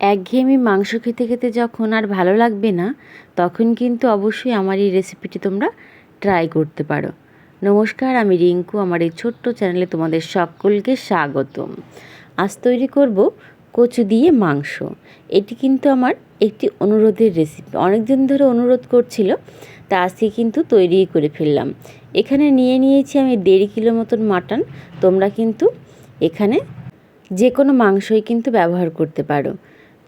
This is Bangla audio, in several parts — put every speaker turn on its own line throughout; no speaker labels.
একঘেয়েমি মাংস খেতে খেতে যখন আর ভালো লাগবে না, তখন কিন্তু অবশ্যই আমার এই রেসিপিটি তোমরা ট্রাই করতে পারো। নমস্কার, আমি রিঙ্কু, আমার এই ছোট্ট চ্যানেলে তোমাদের সকলকে স্বাগতম। আজ তৈরি করব কচু দিয়ে মাংস। এটি কিন্তু আমার একটি অনুরোধের রেসিপি অনেক দিন ধরে অনুরোধ করছিল, তা আজকে কিন্তু তৈরি করে ফেললাম। এখানে নিয়ে নিয়েছি আমি দেড় কিলো মতন মাটন। তোমরা কিন্তু এখানে যে কোনো মাংসই কিন্তু ব্যবহার করতে পারো।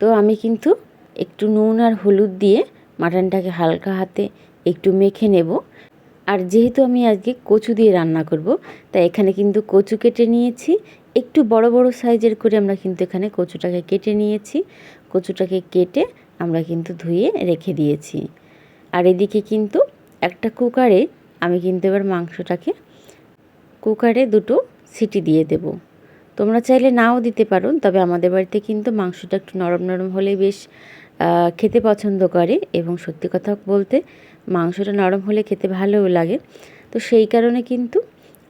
তো আমি কিন্তু একটু নুন আর হলুদ দিয়ে মাটনটাকে হালকা হাতে একটু মেখে নেব। আর যেহেতু আমি আজকে কচু দিয়ে রান্না করব, তাই এখানে কিন্তু কচু কেটে নিয়েছি। একটু বড় বড় সাইজের করে আমরা কিন্তু এখানে কচুটাকে কেটে নিয়েছি। কচুটাকে কেটে আমরা কিন্তু ধুয়ে রেখে দিয়েছি। আর এদিকে কিন্তু একটা কুকারে আমি কিন্তু এবার মাংসটাকে কুকারে দুটো সিটি দিয়ে দেবো। তোমরা চাইলে নাও দিতে পারো, তবে আমাদের বাড়িতে কিন্তু মাংসটা একটু নরম নরম হলেই বেশ খেতে পছন্দ করে এবং সত্যি কথা বলতে মাংসটা নরম হলে খেতে ভালোও লাগে। তো সেই কারণে কিন্তু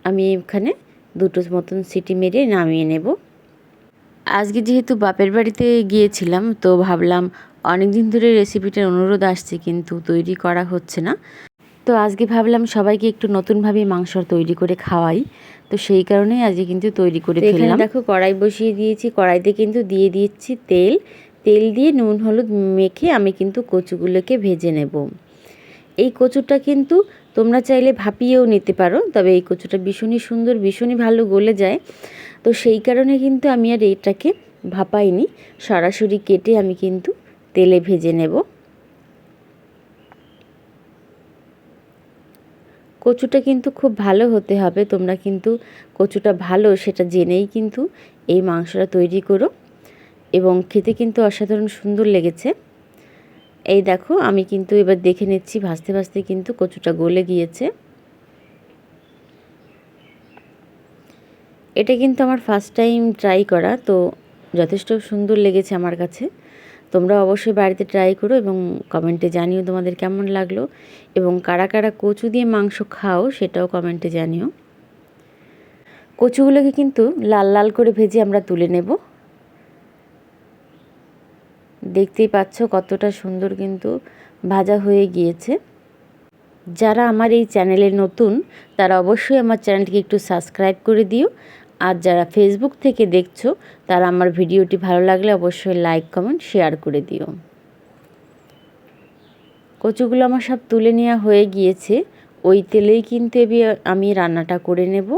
আমি এখানে দুটো মতন সিটি মেরে নামিয়ে নেব। আজকে যেহেতু বাপের বাড়িতে গিয়েছিলাম, তো ভাবলাম অনেক দিন ধরে রেসিপিটার অনুরোধ আসছে কিন্তু তৈরি করা হচ্ছে না। তো আজকে ভাবলাম সবাইকে একটু নতুনভাবে মাংস তৈরি করে খাওয়াই। তো সেই কারণেই আজকে কিন্তু তৈরি করে ফেললাম। দেখো কড়াই বসিয়ে দিয়েছি। কড়াইতে কিন্তু দিয়ে দিচ্ছি তেল। তেল দিয়ে নুন হলুদ মেখে আমি কিন্তু কচুগুলোকে ভেজে নেব। এই কচুটা কিন্তু তোমরা চাইলে ভাপিয়েও নিতে পারো তবে এই কচুটা ভীষণই সুন্দর ভীষণই ভালো গলে যায়। তো সেই কারণে কিন্তু আমি আর এটাকে ভাপাইনি। সরাসরি কেটে আমি কিন্তু তেলে ভেজে নেব। কচুটা কিন্তু খুব ভালো হতে হবে। তোমরা কিন্তু কচুটা ভালো, সেটা জেনেই কিন্তু এই মাংসটা তৈরি করো। এবং খেতে কিন্তু অসাধারণ সুন্দর লেগেছে। এই দেখো, আমি কিন্তু এবার দেখে নিচ্ছি, ভাজতে ভাজতে কিন্তু কচুটা গলে গিয়েছে। এটা কিন্তু আমার ফার্স্ট টাইম ট্রাই করা, তো যথেষ্ট সুন্দর লেগেছে আমার কাছে। তোমরা অবশ্যই বাড়িতে ট্রাই করো এবং কমেন্টে জানিও তোমাদের কেমন লাগল এবং কারা কারা কচু দিয়ে মাংস খাও সেটাও কমেন্টে জানিও। কচুগুলোকে কিন্তু লাল লাল করে ভেজে আমরা তুলে নেব। দেখতেই পাচ্ছ কতটা সুন্দর কিন্তু ভাজা হয়ে গিয়েছে। যারা আমার এই চ্যানেলে নতুন তারা অবশ্যই আমার চ্যানেলটিকে একটু সাবস্ক্রাইব করে দিও আর যারা ফেসবুক থেকে দেখছ, তারা আমার ভিডিওটি ভালো লাগলে অবশ্যই লাইক কমেন্ট শেয়ার করে দিও। কচুগুলো আমার সব তুলে নেওয়া হয়ে গিয়েছে। ওই তেলেই কিন্তু আমি রান্নাটা করে নেব।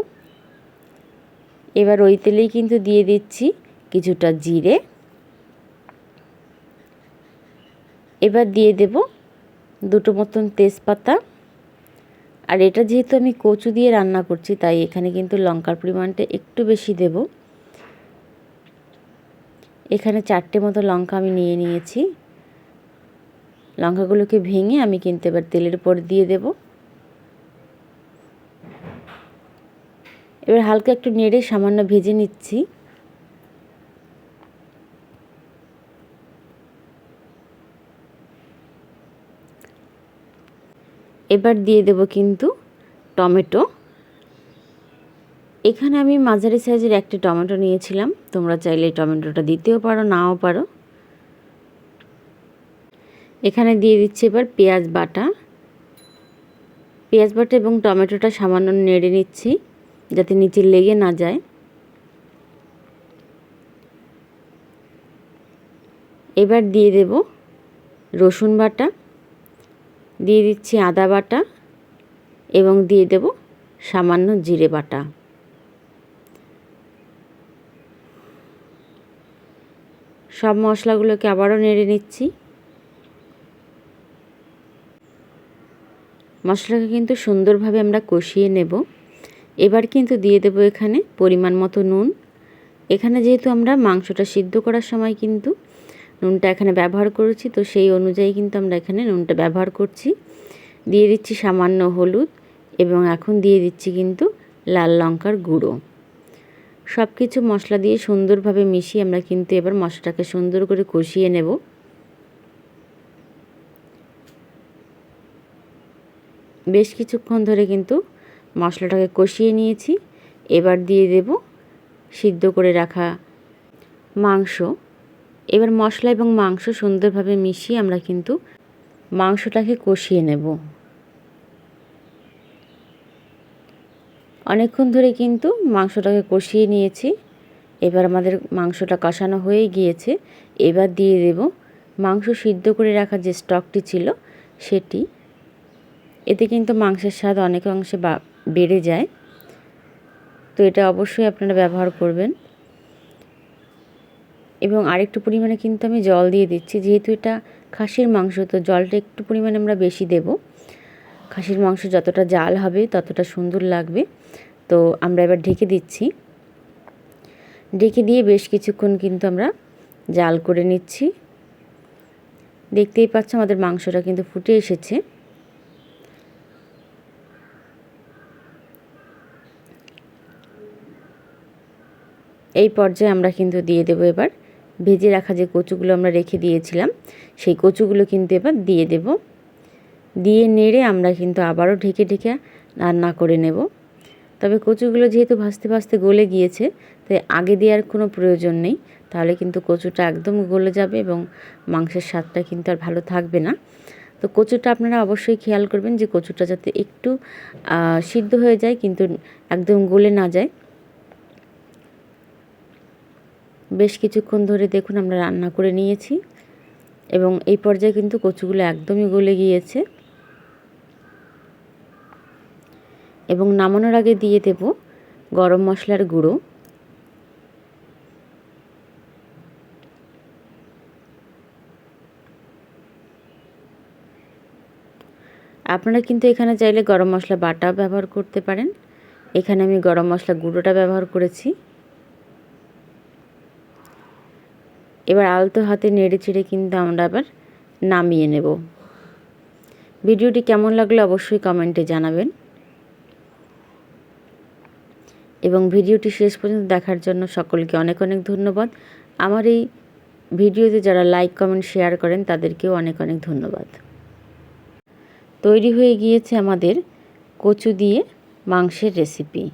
এবার ওই তেলেই কিন্তু দিয়ে দিচ্ছি কিছুটা জিরে। এবার দিয়ে দেব দুটো মতন তেজপাতা। আর এটা যেহেতু আমি কচু দিয়ে রান্না করছি, তাই এখানে কিন্তু লঙ্কার পরিমাণটা একটু বেশি দেব। এখানে চারটে মতো লঙ্কা আমি নিয়ে নিয়েছি। লঙ্কাগুলোকে ভেঙে আমি কিন্তু এবার তেলের উপর দিয়ে দেব। এবার হালকা একটু নেড়ে সামান্য ভেজে নিচ্ছি। এবার দিয়ে দেব কিন্তু টমেটো। এখানে আমি মাঝারি সাইজের একটা টমেটো নিয়েছিলাম। তোমরা চাইলে টমেটোটা দিতেও পারো, নাও পারো। এখানে দিয়ে দিচ্ছি এবার পেঁয়াজ বাটা। পেঁয়াজ বাটা এবং টমেটোটা সামান্য নেড়ে নিচ্ছি যাতে নিচে লেগে না যায়। এবার দিয়ে দেব রসুন বাটা। দিয়ে দিচ্ছি আদা বাটা এবং দিয়ে দেব সামান্য জিরে বাটা। সব মশলাগুলোকে আবারও নেড়ে নিচ্ছি। মশলাকে কিন্তু সুন্দরভাবে আমরা কষিয়ে নেব। এবার কিন্তু দিয়ে দেব এখানে পরিমাণ মতো নুন। এখানে যেহেতু আমরা মাংসটা সিদ্ধ করার সময় কিন্তু নুনটা এখানে ব্যবহার করেছি, তো সেই অনুযায়ী কিন্তু আমরা এখানে নুনটা ব্যবহার করছি। দিয়ে দিচ্ছি সামান্য হলুদ এবং এখন দিয়ে দিচ্ছি কিন্তু লাল লঙ্কার গুঁড়ো। সব কিছু মশলা দিয়ে সুন্দরভাবে মিশিয়ে আমরা কিন্তু এবার মশলাটাকে সুন্দর করে কষিয়ে নেব। বেশ কিছুক্ষণ ধরে কিন্তু মশলাটাকে কষিয়ে নিয়েছি। এবার দিয়ে দেব সিদ্ধ করে রাখা মাংস। এবার মশলা এবং মাংস সুন্দরভাবে মিশিয়ে আমরা কিন্তু মাংসটাকে কষিয়ে নেব। অনেকক্ষণ ধরে কিন্তু মাংসটাকে কষিয়ে নিয়েছি। এবার আমাদের মাংসটা কষানো হয়ে গিয়েছে। এবার দিয়ে দেব মাংস সিদ্ধ করে রাখা যে স্টকটি ছিল সেটি। এতে কিন্তু মাংসের স্বাদ অনেক অংশে বেড়ে যায়। তো এটা অবশ্যই আপনারা ব্যবহার করবেন। এবং আরেকটু পরিমাণে কিন্তু আমি জল দিয়ে দিচ্ছি, যেহেতু এটা খাসির মাংস, তো জলটা একটু পরিমাণে আমরা বেশি দেব। খাসির মাংস যতটা জাল হবে, ততটা সুন্দর লাগবে। তো আমরা এবার ঢেকে দিচ্ছি। ঢেকে দিয়ে বেশ কিছুক্ষণ কিন্তু আমরা জাল করে নিচ্ছি। দেখতেই পাচ্ছ আমাদের মাংসটা কিন্তু ফুটে এসেছে। এই পর্যায়ে আমরা কিন্তু দিয়ে দেবো এবার ভেজে রাখা যে কচুগুলো আমরা রেখে দিয়েছিলাম, সেই কচুগুলো কিন্তু এবার দিয়ে দেব। দিয়ে নেড়ে আমরা কিন্তু আবারও ঢেকে ঢেকে রান্না করে নেব। তবে কচুগুলো যেহেতু ভাজতে ভাজতে গলে গিয়েছে, তাই আগে দেওয়ার কোনো প্রয়োজন নেই। তাহলে কিন্তু কচুটা একদম গলে যাবে এবং মাংসের স্বাদটা কিন্তু আর ভালো থাকবে না। তো কচুটা আপনারা অবশ্যই খেয়াল করবেন যে কচুটা যাতে একটু সিদ্ধ হয়ে যায় কিন্তু একদম গলে না যায়। বেশ কিছুক্ষণ ধরে দেখুন আমরা রান্না করে নিয়েছি এবং এই পর্যায়ে কিন্তু কচুগুলো একদমই গলে গিয়েছে। এবং নামানোর আগে দিয়ে দেব গরম মশলার গুঁড়ো। আপনারা কিন্তু এখানে চাইলে গরম মশলা বাটা ব্যবহার করতে পারেন। এখানে আমি গরম মশলা গুঁড়োটা ব্যবহার করেছি। এবার আলতো হাতে নেড়ে চেড়ে কিন্তু আমরা আবার নামিয়ে নেব। ভিডিওটি কেমন লাগল অবশ্যই কমেন্টে জানাবেন। এবং ভিডিওটি শেষ পর্যন্ত দেখার জন্য সকলকে অনেক অনেক ধন্যবাদ। আমার এই ভিডিওতে যারা লাইক কমেন্ট শেয়ার করেন তাদেরকেও অনেক অনেক ধন্যবাদ। তৈরি হয়ে গিয়েছে আমাদের কচু দিয়ে মাংসের রেসিপি